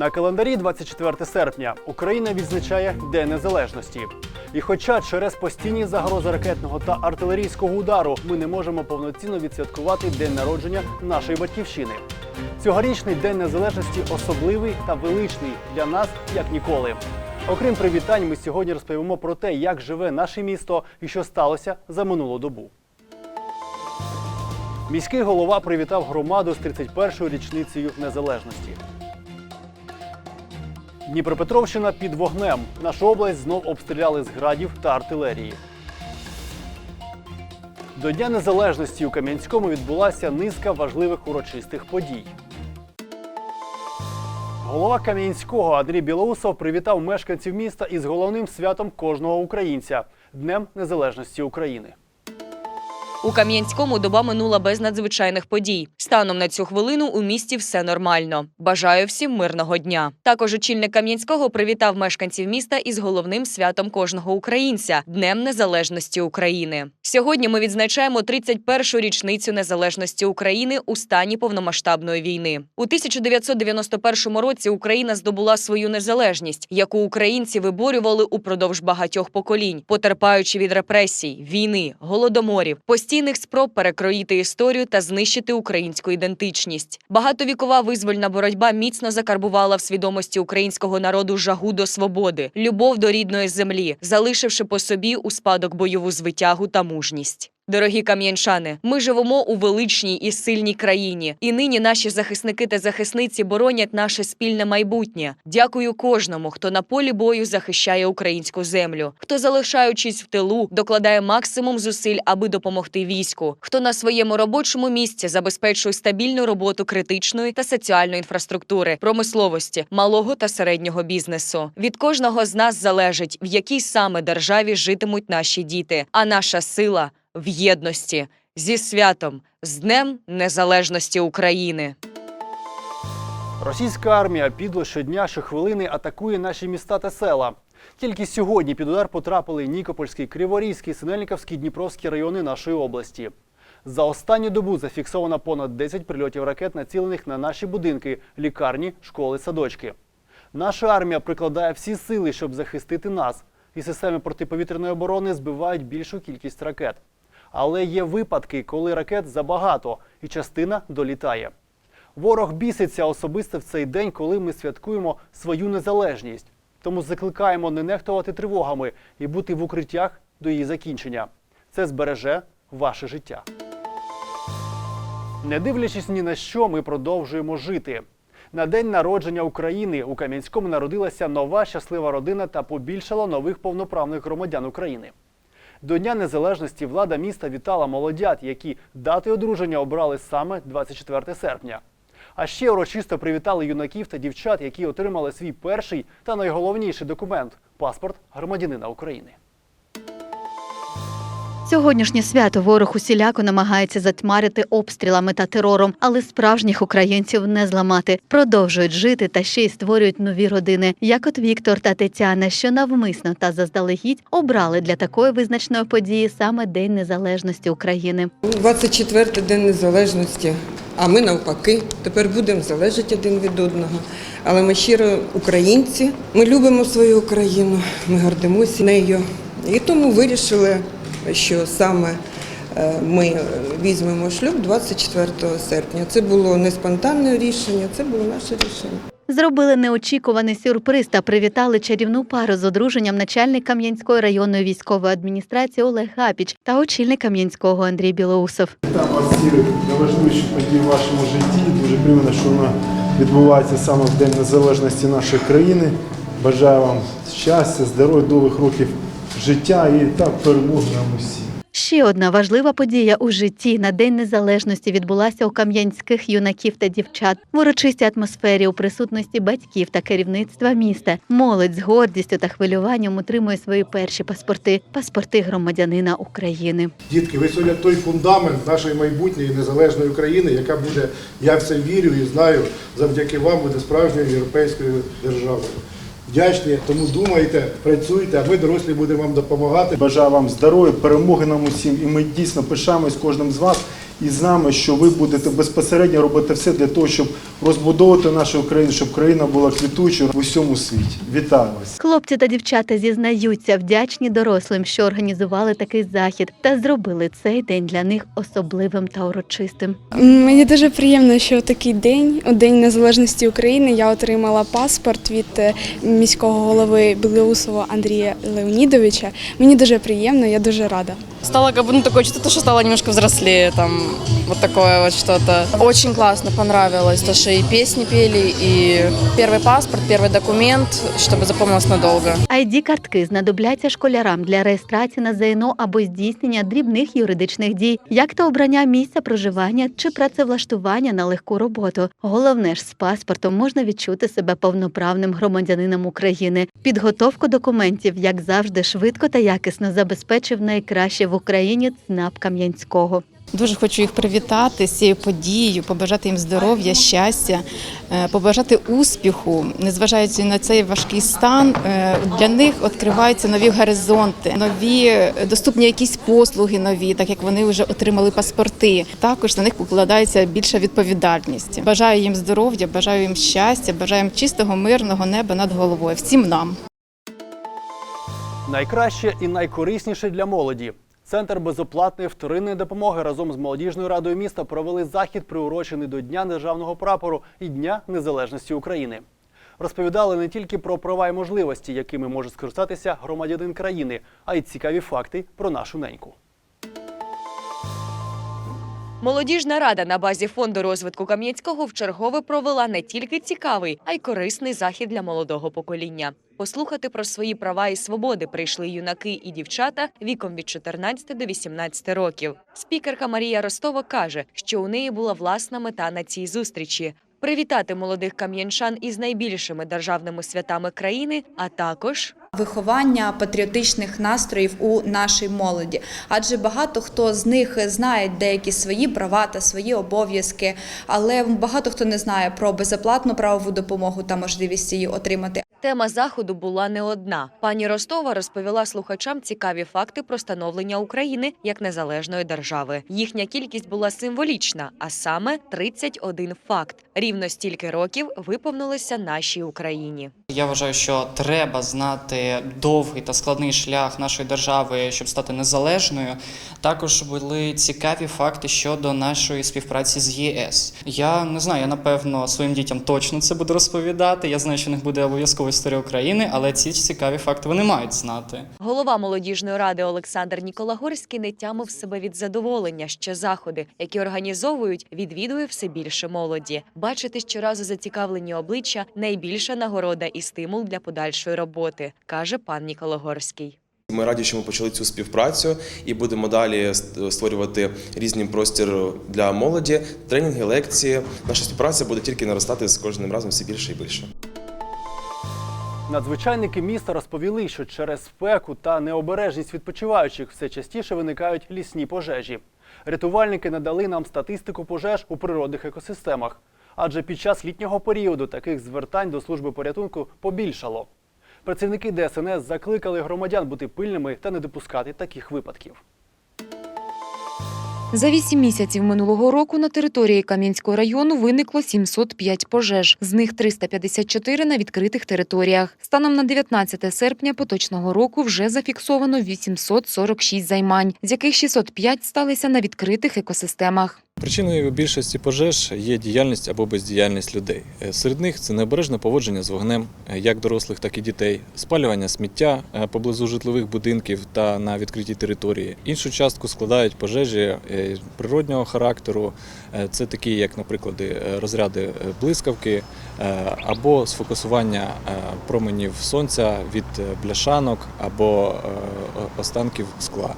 На календарі 24 серпня Україна відзначає День Незалежності. І хоча через постійні загрози ракетного та артилерійського удару ми не можемо повноцінно відсвяткувати день народження нашої батьківщини. Цьогорічний День Незалежності особливий та величний для нас як ніколи. Окрім привітань, ми сьогодні розповімо про те, як живе наше місто і що сталося за минулу добу. Міський голова привітав громаду з 31-ю річницею незалежності. Дніпропетровщина під вогнем. Нашу область знов обстріляли з градів та артилерії. До Дня Незалежності у Кам'янському відбулася низка важливих урочистих подій. Голова Кам'янського Андрій Білоусов привітав мешканців міста із головним святом кожного українця Днем Незалежності України. У Кам'янському доба минула без надзвичайних подій. Станом на цю хвилину у місті все нормально. Бажаю всім мирного дня. Також очільник Кам'янського привітав мешканців міста із головним святом кожного українця Днем Незалежності України. Сьогодні ми відзначаємо 31-шу річницю незалежності України у стані повномасштабної війни. У 1991 році Україна здобула свою незалежність, яку українці виборювали упродовж багатьох поколінь, потерпаючи від репресій, війни, голодоморів, постійних спроб перекроїти історію та знищити українську ідентичність. Багатовікова визвольна боротьба міцно закарбувала в свідомості українського народу жагу до свободи, любов до рідної землі, залишивши по собі у спадок бойову звитягу та мужність. Дорогі кам'янчани, ми живемо у величній і сильній країні, і нині наші захисники та захисниці боронять наше спільне майбутнє. Дякую кожному, хто на полі бою захищає українську землю, хто, залишаючись в тилу, докладає максимум зусиль, аби допомогти війську, хто на своєму робочому місці забезпечує стабільну роботу критичної та соціальної інфраструктури, промисловості, малого та середнього бізнесу. Від кожного з нас залежить, в якій саме державі житимуть наші діти, а наша сила в єдності зі святом, з Днем Незалежності України. Російська армія підло щодня, щохвилини атакує наші міста та села. Тільки сьогодні під удар потрапили Нікопольський, Криворізький, Синельниковський, Дніпровський райони нашої області. За останню добу зафіксовано понад 10 прильотів ракет, націлених на наші будинки, лікарні, школи, садочки. Наша армія прикладає всі сили, щоб захистити нас, і системи протиповітряної оборони збивають більшу кількість ракет. Але є випадки, коли ракет забагато і частина долітає. Ворог біситься особисто в цей день, коли ми святкуємо свою незалежність. Тому закликаємо не нехтувати тривогами і бути в укриттях до її закінчення. Це збереже ваше життя. Не дивлячись ні на що, ми продовжуємо жити. На день народження України у Кам'янському народилася нова щаслива родина та побільшало нових повноправних громадян України. До Дня Незалежності влада міста вітала молодят, які дати одруження обрали саме 24 серпня. А ще урочисто привітали юнаків та дівчат, які отримали свій перший та найголовніший документ паспорт громадянина України. Сьогоднішнє свято ворог усіляко намагається затьмарити обстрілами та терором, але справжніх українців не зламати. Продовжують жити та ще й створюють нові родини, як от Віктор та Тетяна, що навмисно та заздалегідь обрали для такої визначної події саме День Незалежності України. 24-й день незалежності, а ми навпаки, тепер будемо залежати один від одного. Але ми щиро українці, ми любимо свою Україну, ми гордимося нею. І тому вирішили, що саме е, ми візьмемо шлюб 24 серпня. Це було не спонтанне рішення, це було наше рішення. Зробили неочікуваний сюрприз та привітали чарівну пару з одруженням начальник Кам'янської районної військової адміністрації Олег Гапіч та очільник Кам'янського Андрій Білоусов. Вітаю вас всіх на події в вашому житті. Дуже приємно, що вона відбувається саме в День Незалежності нашої країни. Бажаю вам щастя, здоров'я, довгих років життя і так перемоги нам усім. Ще одна важлива подія у житті на День Незалежності відбулася у кам'янських юнаків та дівчат в урочистій атмосфері у присутності батьків та керівництва міста. Молодь з гордістю та хвилюванням отримує свої перші паспорти паспорти громадянина України. Дітки, ви сьогодні той фундамент нашої майбутньої незалежної України, яка буде, я в це вірю і знаю, завдяки вам буде справжньою європейською державою. Вдячні, тому думайте, працюйте, а ми дорослі будемо вам допомагати. Бажаю вам здоров'я, перемоги нам усім. І ми дійсно пишаємось кожним з вас і з нами, що ви будете безпосередньо робити все для того, щоб розбудовувати нашу країну, щоб країна була квітучою в усьому світі. Вітаю вас! Хлопці та дівчата зізнаються, вдячні дорослим, що організували такий захід та зробили цей день для них особливим та урочистим. Мені дуже приємно, що такий день, у День Незалежності України, я отримала паспорт від е, міського голови Білоусова Андрія Леонідовича. Мені дуже приємно, я дуже рада. Стало как бы, ну, такое чувство, что стало немножко взрослее, там, вот такое вот что-то. Очень классно, понравилось, то, что и песни пели, и первый паспорт, первый документ, чтобы запомнилось надолго. id картки знадобляться школярам для реєстрації на ЗНО або здійснення дрібних юридичних дій, як то обрання місця проживання чи працевлаштування на легку роботу. Головне ж з паспортом можна відчути себе повноправним громадянином України. Підготовку документів, як завжди, швидко та якісно забезпечив найкраще в Україні ЦНАП Кам'янського. Дуже хочу їх привітати з цією подією, побажати їм здоров'я, щастя, е, побажати успіху, незважаючи на цей важкий стан. е, Для них відкриваються нові горизонти, нові е, доступні якісь послуги нові, так як вони вже отримали паспорти. Також на них покладається більша відповідальність. Бажаю їм здоров'я, бажаю їм щастя, бажаю їм чистого, мирного неба над головою. Всім нам. Найкраще і найкорисніше для молоді. Центр безоплатної вторинної допомоги разом з молодіжною радою міста провели захід, приурочений до Дня державного прапору і Дня Незалежності України. Розповідали не тільки про права і можливості, якими може скористатися громадянин країни, а й цікаві факти про нашу неньку. Молодіжна рада на базі фонду розвитку Кам'янського вчергове провела не тільки цікавий, а й корисний захід для молодого покоління. Послухати про свої права і свободи прийшли юнаки і дівчата віком від 14 до 18 років. Спікерка Марія Ростова каже, що у неї була власна мета на цій зустрічі. Привітати молодих кам'янчан із найбільшими державними святами країни, а також виховання патріотичних настроїв у нашій молоді, адже багато хто з них знає деякі свої права та свої обов'язки, але багато хто не знає про безоплатну правову допомогу та можливість її отримати. Тема заходу була не одна. Пані Ростова розповіла слухачам цікаві факти про становлення України як незалежної держави. Їхня кількість була символічна, а саме 31 факт. Рівно стільки років виповнилося нашій Україні. Я вважаю, що треба знати довгий та складний шлях нашої держави, щоб стати незалежною. Також були цікаві факти щодо нашої співпраці з ЄС. Я не знаю, я напевно своїм дітям точно це буду розповідати. Я знаю, що в них буде обов'язково історія України, але ці цікаві факти вони мають знати. Голова молодіжної ради Олександр Ніколагорський не тямив себе від задоволення, що заходи, які організовують, відвідує все більше молоді. Бачити щоразу зацікавлені обличчя найбільша нагорода і стимул для подальшої роботи, каже пан Ніколагорський. Ми раді, що ми почали цю співпрацю і будемо далі створювати різні простір для молоді, тренінги, лекції. Наша співпраця буде тільки наростати з кожним разом все більше і більше. Надзвичайники міста розповіли, що через спеку та необережність відпочиваючих все частіше виникають лісні пожежі. Рятувальники надали нам статистику пожеж у природних екосистемах, адже під час літнього періоду таких звертань до служби порятунку побільшало. Працівники ДСНС закликали громадян бути пильними та не допускати таких випадків. За вісім місяців минулого року на території Кам'янського району виникло 705 пожеж, з них 354 на відкритих територіях. Станом на 19 серпня поточного року вже зафіксовано 846 займань, з яких 605 сталися на відкритих екосистемах. Причиною більшості пожеж є діяльність або бездіяльність людей. Е, Серед них це необережне поводження з вогнем, е, як дорослих, так і дітей, спалювання сміття е, поблизу житлових будинків та на відкритій території. Іншу частку складають пожежі природнього характеру. Це такі, як, наприклад, розряди блискавки або сфокусування променів сонця від бляшанок або останків скла.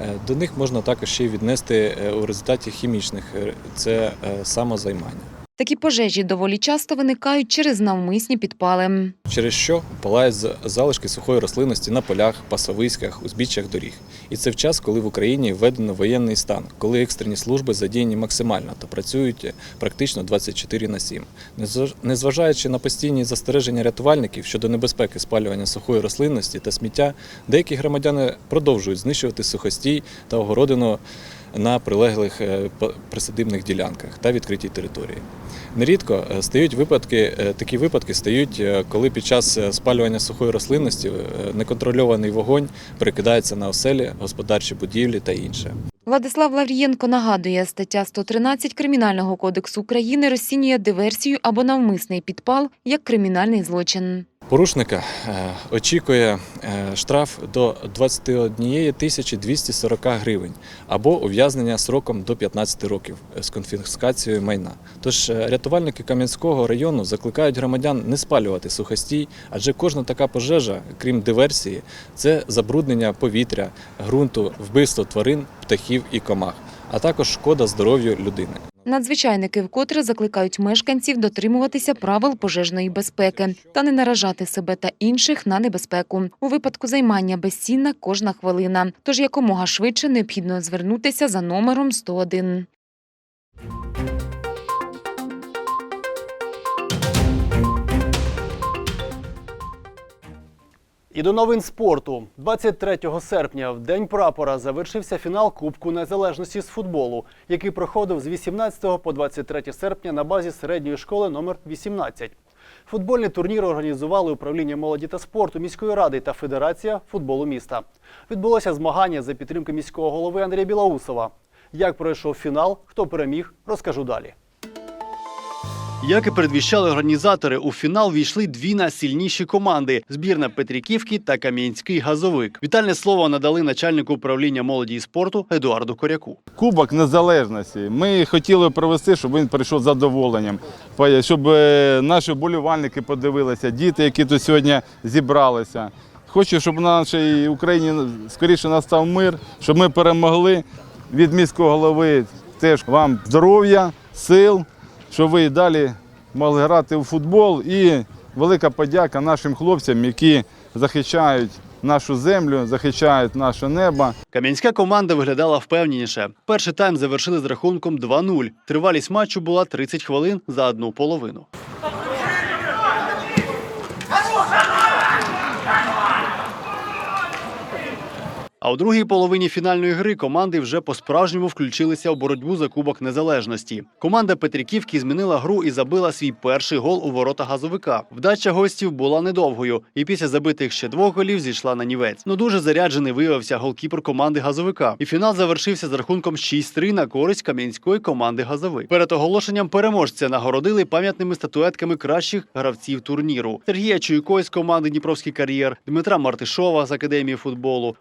Е, До них можна також ще й віднести е, у результаті хімічних е, це самозаймання, Такі пожежі доволі часто виникають через навмисні підпали. через що палають залишки сухої рослинності на полях, пасовиськах, узбіччях доріг. І це в час, коли в Україні введено воєнний стан, коли екстрені служби задіяні максимально та працюють е, практично 24 на 7. Незваж- Незважаючи на постійні застереження рятувальників щодо небезпеки спалювання сухої рослинності та сміття, деякі громадяни продовжують знищувати сухостій та огородину на прилеглих е, присадибних ділянках та відкритій території. Нерідко е, стають випадки, е, такі випадки стають, коли під час спалювання сухої рослинності неконтрольований вогонь перекидається на оселі, господарчі будівлі та інше. Владислав Лаврієнко нагадує, стаття 113 Кримінального кодексу України розцінює диверсію або навмисний підпал як кримінальний злочин. Порушника е, очікує е, штраф до 21 тисячі 240 гривень або ув'язнення сроком до 15 років з конфіскацією майна. Тож е, рятувальники Кам'янського району закликають громадян не спалювати сухостій, адже кожна така пожежа, крім диверсії, це забруднення повітря, ґрунту, вбивство тварин, птахів і комах, а також шкода здоров'ю людини. Надзвичайники вкотре закликають мешканців дотримуватися правил пожежної безпеки та не наражати себе та інших на небезпеку. У випадку займання безцінна кожна хвилина. Тож якомога швидше необхідно звернутися за номером 101. І до новин спорту. 23 серпня, в День прапора, завершився фінал Кубку Незалежності з футболу, який проходив з 18 по 23 серпня на базі середньої школи номер 18. Футбольний турнір організували управління молоді та спорту міської ради та Федерація футболу міста. Відбулося змагання за підтримки міського голови Андрія Білоусова. Як пройшов фінал, хто переміг, розкажу далі. Як і передвіщали організатори, у фінал війшли дві найсильніші команди: збірна Петриківки та Кам'янський газовик. Вітальне слово надали начальнику управління молоді і спорту Едуарду Коряку. Кубок незалежності. Ми хотіли провести, щоб він прийшов з задоволенням, щоб е, наші болівальники подивилися, діти, які тут сьогодні зібралися. Хочу, щоб в нашій Україні скоріше настав мир, щоб ми перемогли від міського голови. Теж вам здоров'я, сил, щоб ви і далі могли грати у футбол. І велика подяка нашим хлопцям, які захищають нашу землю, захищають наше небо. Кам'янська команда виглядала впевненіше. Перший тайм завершили з рахунком 2-0. Тривалість матчу була 30 хвилин за одну половину. А у другій половині фінальної гри команди вже по-справжньому включилися у боротьбу за Кубок Незалежності. Команда Петриківки змінила гру і забила свій перший гол у ворота газовика. Вдача гостів була недовгою, і після забитих ще двох голів зійшла на нівець. Ну дуже заряджений виявився голкіпер команди газовика. І фінал завершився з рахунком 6-3 на користь кам'янської команди газовик. Перед оголошенням переможця нагородили пам'ятними статуетками кращих гравців турніру: Сергія Чуйко з команди Дніпровський кар'єр, Дмитра Мартишова з академії футболу,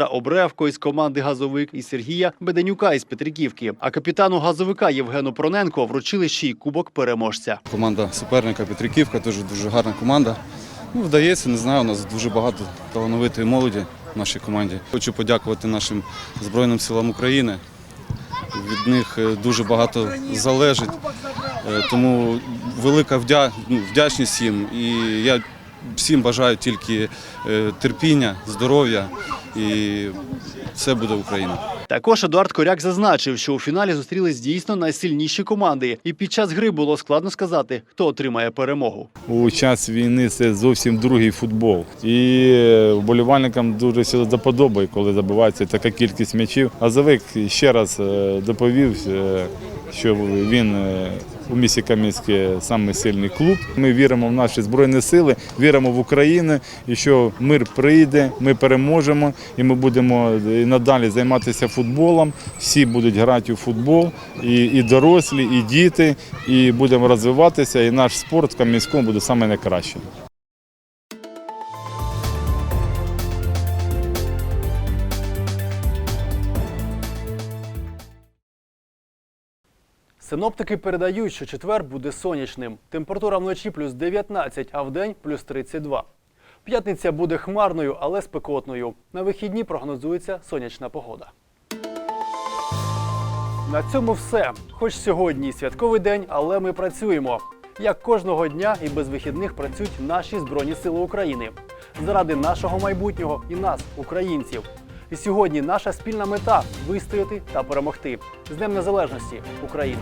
Олександра Обревко із команди Газовик і Сергія Беденюка із Петриківки. А капітану газовика Євгену Проненко вручили ще й кубок переможця. Команда суперника Петриківка теж дуже гарна команда. Ну, вдається, не знаю, у нас дуже багато талановитої молоді в нашій команді. Хочу подякувати нашим Збройним силам України. Від них е, дуже багато залежить, Е, тому велика ну, вдячність їм. І я всім бажаю тільки е, терпіння, здоров'я і все буде Україна. Також Едуард Коряк зазначив, що у фіналі зустрілись дійсно найсильніші команди, і під час гри було складно сказати, хто отримає перемогу. У час війни це зовсім другий футбол. І е, вболівальникам дуже доподобає, коли забивається така кількість м'ячів. Азовик ще раз е, доповів, що він у місті Кам'янське саме сильний клуб. Ми віримо в наші збройні сили, віримо в Україну, і що мир прийде, ми переможемо, і ми будемо і надалі займатися футболом. Всі будуть грати у футбол, і, і дорослі, і діти, і будемо розвиватися. І наш спорт в Кам'янському буде найкращим. Синоптики передають, що четвер буде сонячним. Температура вночі плюс 19, а вдень плюс 32. П'ятниця буде хмарною, але спекотною. На вихідні прогнозується сонячна погода. На цьому все. Хоч сьогодні святковий день, але ми працюємо. Як кожного дня і без вихідних працюють наші Збройні Сили України заради нашого майбутнього і нас, українців. І сьогодні наша спільна мета вистояти та перемогти. З Днем Незалежності Україну!